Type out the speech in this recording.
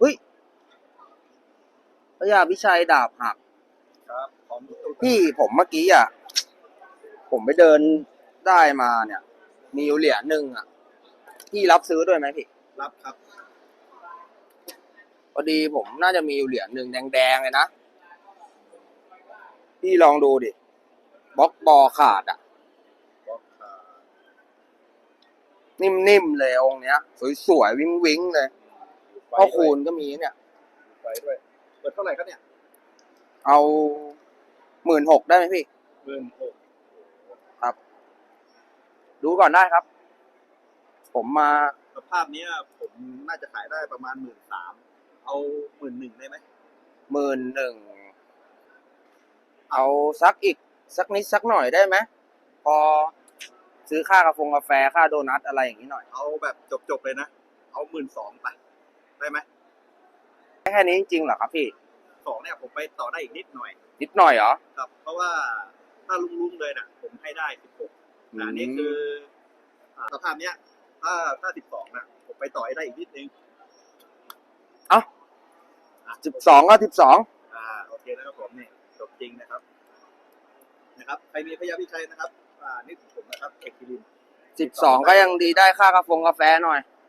เฮ้ยพระยาพิชัยดาบหักครับของพี่ผมเมื่อกี้อะ ผมไปเดินได้มาเนี่ย มีอยู่เหรียญหนึ่งอะ พี่รับซื้อด้วยไหมพี่ รับครับพอดีผมน่าจะมีอยู่เหรียญหนึ่งแดงๆเลยนะ พี่ลองดูดิบล็อกบอขาดอะบล็อกขานิ่มๆเลยองค์เนี้ย สวยๆวิ้งๆเลยไฟ พ่อด้คูวยณก็มีเนี่ยไฟด้วยเปิดเท่าไหร่ครับเนี่ยเอาหมื่นหกได้ไหมพี่ หมื่นหกดูก่อนได้ครับ ผมมา สภาพเนี้ยผมน่าจะขายได้ประมาณหมื่นสามเอาหมื่นหนึ่งได้ไหมหมื่นหนึ่ง เอาสักอีก สักนิดสักหน่อยได้ไหม พอซื้อค่ากาแฟกาแฟค่าโดนัทอะไรอย่างนี้หน่อย เอาแบบจบๆเลยนะ เอาหมื่นสองไป ได้ไหมแค่นี้จริงๆเหรอครับพี่สองเนี่ยผมไปต่อได้อีกนิดหน่อย นิดหน่อยเหรอครับ เพราะว่าถ้าลุ่งๆเลยน่ะผมให้ได้สิบหกแต่อันนี้คืออ่าสภาพเนี้ย ถ้าถ้าสิบสองน่ะผมไปต่อให้ได้อีกนิดนึงเอ้าอะสิบสองก็สิบสองอ่าโอเคนะครับผมนี่จบจริงนะครับ นะครับใครมีพยาพิชัยนะครับ อ่านี่ผมนะครับเอกคิรินสิบสองก็ยังดีได้ค่ากาแฟกาแฟหน่อยค